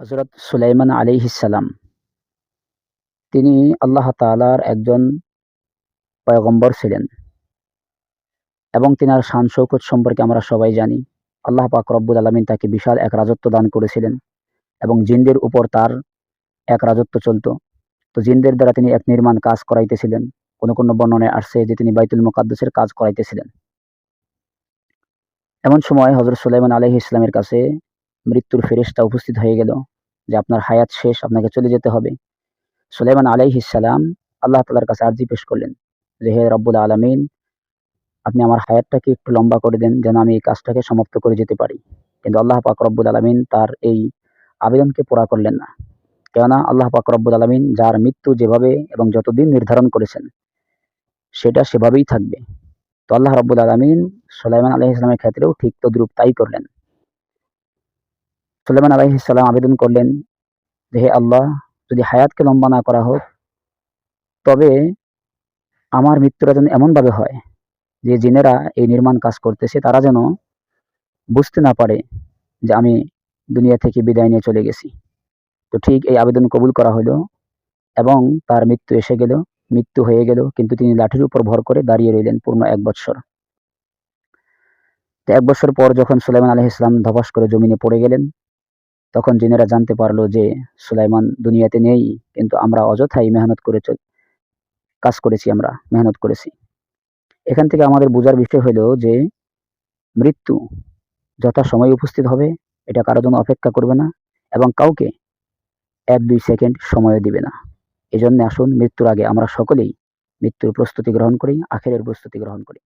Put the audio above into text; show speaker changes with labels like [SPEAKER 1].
[SPEAKER 1] হজরত সুলাইমান আলিহিসাল্লাম তিনি আল্লাহ তালার একজন পয়গম্বর ছিলেন এবং তিনার শান শৌকত সম্পর্কে আমরা সবাই জানি। আল্লাহ পাক রব্বুল আলমিন তাকে বিশাল এক রাজত্ব দান করেছিলেন এবং জিনদের উপর তার এক রাজত্ব চলত। তো জিনদের দ্বারা তিনি এক নির্মাণ কাজ করাইতেছিলেন। কোনো কোনো বর্ণনায় আসছে যে তিনি বাইতুল মোকাদ্দসের কাজ করাইতেছিলেন। এমন সময় হজরত সুলাইমান আলহি ইসলামের কাছে মৃত্যুর ফেরেশতা উপস্থিত হয়ে গেল যে আপনার হায়াত শেষ, আপনাকে চলে যেতে হবে। সুলাইমান আলাইহ ইসালাম আল্লাহ তালার কাছে আর্জি পেশ করলেন যে, হে রব্বুল আলমিন, আপনি আমার হায়াতটাকে একটু লম্বা করে দেন যেন আমি এই কাজটাকে সমাপ্ত করে যেতে পারি। কিন্তু আল্লাহ পাক রব্বুল আলমিন তার এই আবেদনকে পুরা করলেন না। কেননা আল্লাহ পাক রব্বুল আলমিন যার মৃত্যু যেভাবে এবং যতদিন নির্ধারণ করেছেন, সেটা সেভাবেই থাকবে। তো আল্লাহ রব্বুল আলমিন সুলাইমান আলহ ইসলামের ক্ষেত্রেও ঠিক তদ্রুপ তাই করলেন। সুলেমান আলাইহিসাল্লাম আবেদন করলেন যে, হে আল্লাহ, যদি হায়াতকে লম্বা না করা হোক, তবে আমার মৃত্যুটা যেন এমনভাবে হয় যে, জিনেরা এই নির্মাণ কাজ করতেছে, তারা যেন বুঝতে না পারে যে, আমি দুনিয়া থেকে বিদায় নিয়ে চলে গেছি। তো ঠিক এই আবেদন কবুল করা হলো এবং তার মৃত্যু এসে গেল, মৃত্যু হয়ে গেল, কিন্তু তিনি লাঠির উপর ভর করে দাঁড়িয়ে রইলেন পূর্ণ এক বৎসর। তো এক বছর পর যখন সুলাইমান আলহ ইসলাম ধপাস করে জমিনে পড়ে গেলেন তখন জিনেরা জানতে পারল যে সুলাইমান দুনিয়াতে নেই, কিন্তু আমরা অযথাই মেহনত করে কাজ করেছি আমরা, মেহনত করেছি। এখান থেকে আমাদের বোঝার বিষয় হলো যে মৃত্যু যথা সময় উপস্থিত হবে, এটা কারও জন্য অপেক্ষা করবে না এবং কাউকে এক দুই সেকেন্ড সময় দিবে না। এই জন্য আসুন মৃত্যুর আগে আমরা সকলেই মৃত্যুর প্রস্তুতি গ্রহণ করি, আখেরের প্রস্তুতি গ্রহণ করি।